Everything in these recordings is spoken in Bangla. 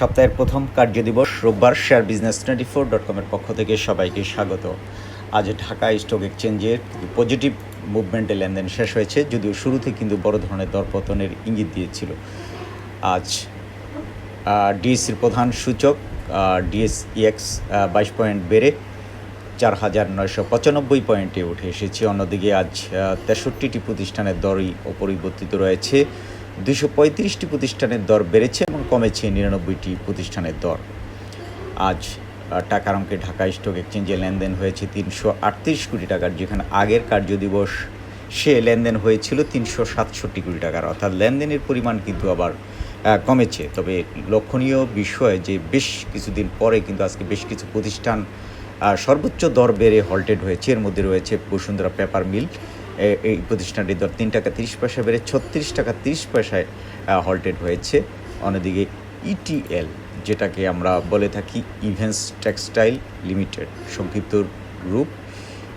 সপ্তাহের প্রথম কার্যদিবস রোববার share business twenty four dot কমের পক্ষ থেকে সবাইকে স্বাগত। আজ ঢাকা স্টক এক্সচেঞ্জের পজিটিভ মুভমেন্টে লেনদেন শেষ হয়েছে, যদিও শুরুতে কিন্তু বড় ধরনের দরপতনের ইঙ্গিত দিয়েছিল। আজ ডিএসসির প্রধান সূচক ডিএসইএক্স বাইশ পয়েন্ট বেড়ে চার হাজার নয়শো পঁচানব্বই পয়েন্টে উঠে এসেছে। অন্যদিকে আজ তেষট্টিটি প্রতিষ্ঠানের দরই অপরিবর্তিত রয়েছে। দুশো পঁয়ত্রিশটি প্রতিষ্ঠানের দর বেড়েছে এবং কমেছে নিরানব্বইটি প্রতিষ্ঠানের দর। আজ টাকার অঙ্কে ঢাকা স্টক এক্সচেঞ্জে লেনদেন হয়েছে তিনশো আটত্রিশ কোটি টাকার, যেখানে আগের কার্যদিবস সে লেনদেন হয়েছিল তিনশো সাতষট্টি কোটি টাকার। অর্থাৎ লেনদেনের পরিমাণ কিন্তু আবার কমেছে। তবে লক্ষণীয় বিষয় যে বেশ কিছুদিন পরে কিন্তু আজকে বেশ কিছু প্রতিষ্ঠান সর্বোচ্চ দর বেড়ে হল্টেড হয়েছে। এর মধ্যে রয়েছে বসুন্ধরা পেপার মিল এই প্রতিষ্ঠানটির দর তিন টাকা তিরিশ পয়সা বেড়ে ছত্রিশ টাকা তিরিশ পয়সায় হল্টেড হয়েছে। অন্যদিকে ইটিএল যেটাকে আমরা বলে থাকি ইভেন্টস টেক্সটাইল লিমিটেড সংক্ষিপ্ত রূপ।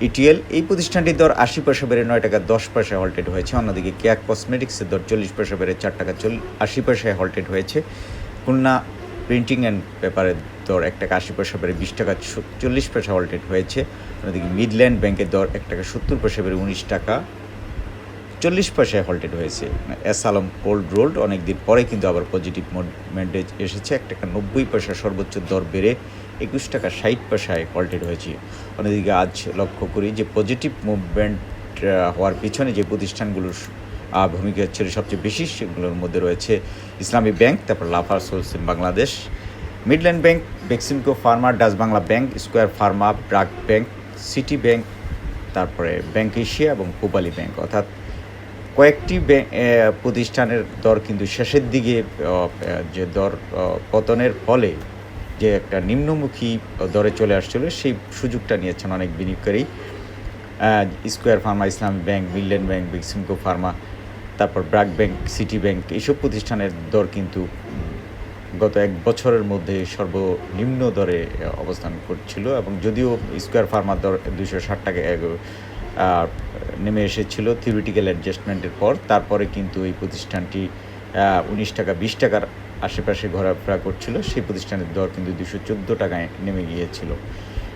ইটিএল এই প্রতিষ্ঠানটির দর আশি পয়সা বেড়ে নয় টাকা দশ পয়সায় হল্টেড হয়েছে। অন্যদিকে কেয়াক কসমেটিক্সের দর চল্লিশ পয়সা বেড়ে চার টাকা চল, আশি পয়সায় হল্টেড হয়েছে। খুলনা প্রিন্টিং অ্যান্ড পেপারের দর এক টাকা আশি পয়সা বেড়ে বিশ টাকা চল্লিশ পয়সা হল্টেড হয়েছে। অন্যদিকে মিডল্যান্ড ব্যাংকের দর এক টাকা সত্তর পয়সা বেড়ে উনিশ টাকা চল্লিশ পয়সায় হল্টেড হয়েছে। এস আলম কোল্ড রোল্ড অনেকদিন পরে কিন্তু আবার পজিটিভ মুভমেন্টে এসেছে। এক টাকা নব্বই পয়সা সর্বোচ্চ দর বেড়ে একুশ টাকা ষাট পয়সায় হল্টেড হয়েছে। অন্যদিকে আজ লক্ষ্য করি যে পজিটিভ মুভমেন্ট হওয়ার পিছনে যে প্রতিষ্ঠানগুলোর ভূমিকা ছিল সবচেয়ে বেশি, সেগুলোর মধ্যে রয়েছে ইসলামী ব্যাংক, তারপর Lafarge Holcim Bangladesh Midland bank Beximco pharma Dutch Bangla bank Square pharma BRAC bank City bank তারপরে ব্যাংক এশিয়া এবং পূবালী ব্যাংক অর্থাৎ কয়েকটি প্রতিষ্ঠানের দর কিন্তু শেষের দিকে যে দর পতনের ফলে যে একটা নিম্নমুখী দরে চলে আসছিল, সেই সুযোগটা নিয়েছেন অনেক বিনিয়োগকারী। Square pharma Islam bank Midland bank Beximco pharma তারপর ব্রাক ব্যাংক সিটি ব্যাংক এইসব প্রতিষ্ঠানের দর কিন্তু গত এক বছরের মধ্যে সর্বনিম্ন দরে অবস্থান করছিল এবং যদিও স্কোয়ার ফার্মার দর দুশো ষাট টাকা নেমে এসেছিল থিওরিটিক্যাল অ্যাডজাস্টমেন্টের পর। তারপরে কিন্তু এই প্রতিষ্ঠানটি উনিশ টাকা, বিশ টাকার আশেপাশে ঘোরাফেরা করছিল। সেই প্রতিষ্ঠানের দর কিন্তু দুশো চোদ্দ টাকায় নেমে গিয়েছিল।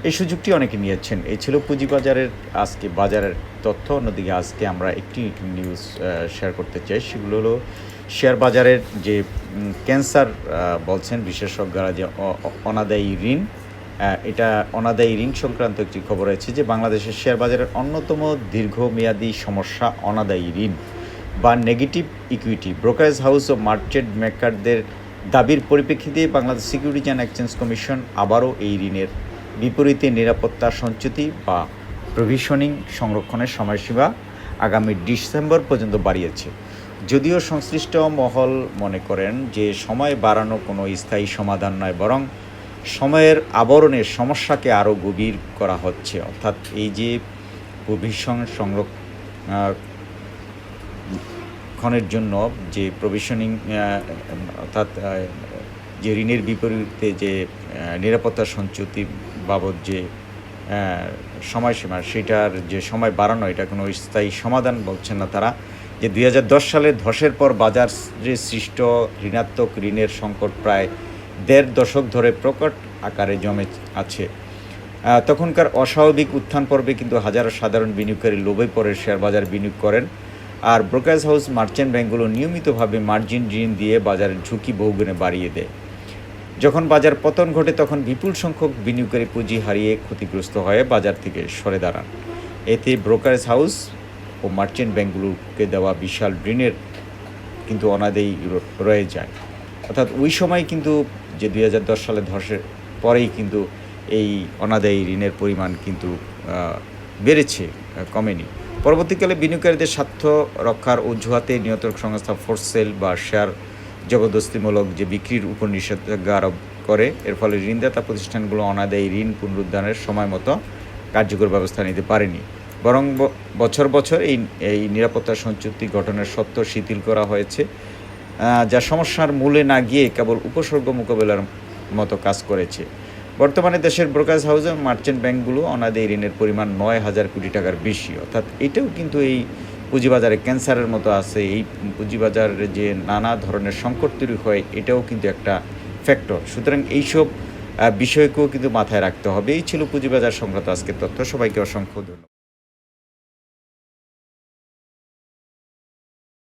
এই সুযোগটি অনেকে নিয়েছেন। এই ছিল পুঁজিবাজারের আজকে বাজারের তথ্য। অন্যদিকে আজকে আমরা একটি নিউজ শেয়ার করতে চাই। সেগুলো হলো শেয়ার বাজারের যে ক্যান্সার বলছেন বিশেষজ্ঞরা যে অনাদায়ী ঋণ এটা অনাদায়ী ঋণ সংক্রান্ত একটি খবর আছে যে, বাংলাদেশের শেয়ার বাজারের অন্যতম দীর্ঘমেয়াদী সমস্যা অনাদায়ী ঋণ বা নেগেটিভ ইকুইটি ব্রোকারেজ হাউস ও মার্চেন্ট মেকারদের দাবির পরিপ্রেক্ষিতে Bangladesh securities and exchange commission আবারও এই ঋণের বিপরীতে নিরাপত্তা সঞ্চিতি বা প্রভিশনিং সংরক্ষণের সময়সীমা আগামী ডিসেম্বর পর্যন্ত বাড়িয়েছে। যদিও সংশ্লিষ্ট মহল মনে করেন যে সময় বাড়ানো কোনো স্থায়ী সমাধান নয়, বরং সময়ের আবরণের সমস্যাকে আরও গভীর করা হচ্ছে। অর্থাৎ এই যে প্রভিশন সংরক্ষণ ক্ষণের জন্য যে প্রভিশনিং অর্থাৎ যে ঋণের বিপরীতে যে নিরাপত্তা সঞ্চতি বাবদ যে সময়সীমা, সেটার যে সময় বাড়ানো, এটা কোনো স্থায়ী সমাধান বলছেন না তারা। যে দুই হাজার দশ সালে ধসের পর বাজারে সৃষ্ট ঋণাত্মক ঋণের সংকট প্রায় দেড় দশক ধরে প্রকট আকারে জমে আছে। তখনকার অস্বাভাবিক উত্থান পর্বে কিন্তু হাজারো সাধারণ বিনিয়োগকারী লোভে পড়ে, শেয়ার বাজার বিনিয়োগ করেন। আর ব্রোকারেজ হাউস, মার্চেন্ট ব্যাংকগুলো নিয়মিতভাবে মার্জিন ঋণ দিয়ে বাজারের ঝুঁকি বহুগুণে বাড়িয়ে দেয়। যখন বাজার পতন ঘটে, তখন বিপুল সংখ্যক বিনিয়োগকারী পুঁজি হারিয়ে ক্ষতিগ্রস্ত হয়ে বাজার থেকে সরে দাঁড়ান। এতে ব্রোকারেজ হাউস ও মার্চেন্ট ব্যাঙ্কগুলোকে দেওয়া বিশাল ঋণের কিন্তু অনাদেই রয়ে যায়। অর্থাৎ ওই সময় কিন্তু যে দুই হাজার দশ সালে ধসের পরেই কিন্তু এই অনাদায়ী ঋণের পরিমাণ কিন্তু বেড়েছে কমেনি। পরবর্তীকালে বিনিয়োগকারীদের স্বার্থ রক্ষার অজুহাতে নিয়ন্ত্রক সংস্থা ফোর্সেল বা শেয়ার জবরদস্তিমূলক যে বিক্রির উপর নিষেধাজ্ঞা আরোপ করে, এর ফলে ঋণদাতা প্রতিষ্ঠানগুলো অনাদায়ী ঋণ পুনরুদ্ধারের সময় মতো কার্যকর ব্যবস্থা নিতে পারেনি। বরং বছর বছর এই এই নিরাপত্তা সঞ্চুক্তি গঠনের সত্ত্ব শিথিল করা হয়েছে যা সমস্যার মূলে না গিয়ে কেবল উপসর্গ মোকাবেলার মতো কাজ করেছে। বর্তমানে দেশের ব্রোকারেজ হাউস ও মার্চেন্ট ব্যাংকগুলো অনাদায়ী ঋণের পরিমাণ নয় হাজার কোটি টাকার বেশি। অর্থাৎ এটাও কিন্তু এই পুঁজিবাজারে ক্যান্সারের মতো আছে। এই পুঁজিবাজারে যে নানা ধরনের সংকট তৈরি হয়, এটাও কিন্তু একটা ফ্যাক্টর। সুতরাং এইসব বিষয়কেও কিন্তু মাথায় রাখতে হবে। এই ছিল পুঁজিবাজার সংক্রান্ত আজকের তথ্য। সবাইকে অসংখ্য ধন্যবাদ।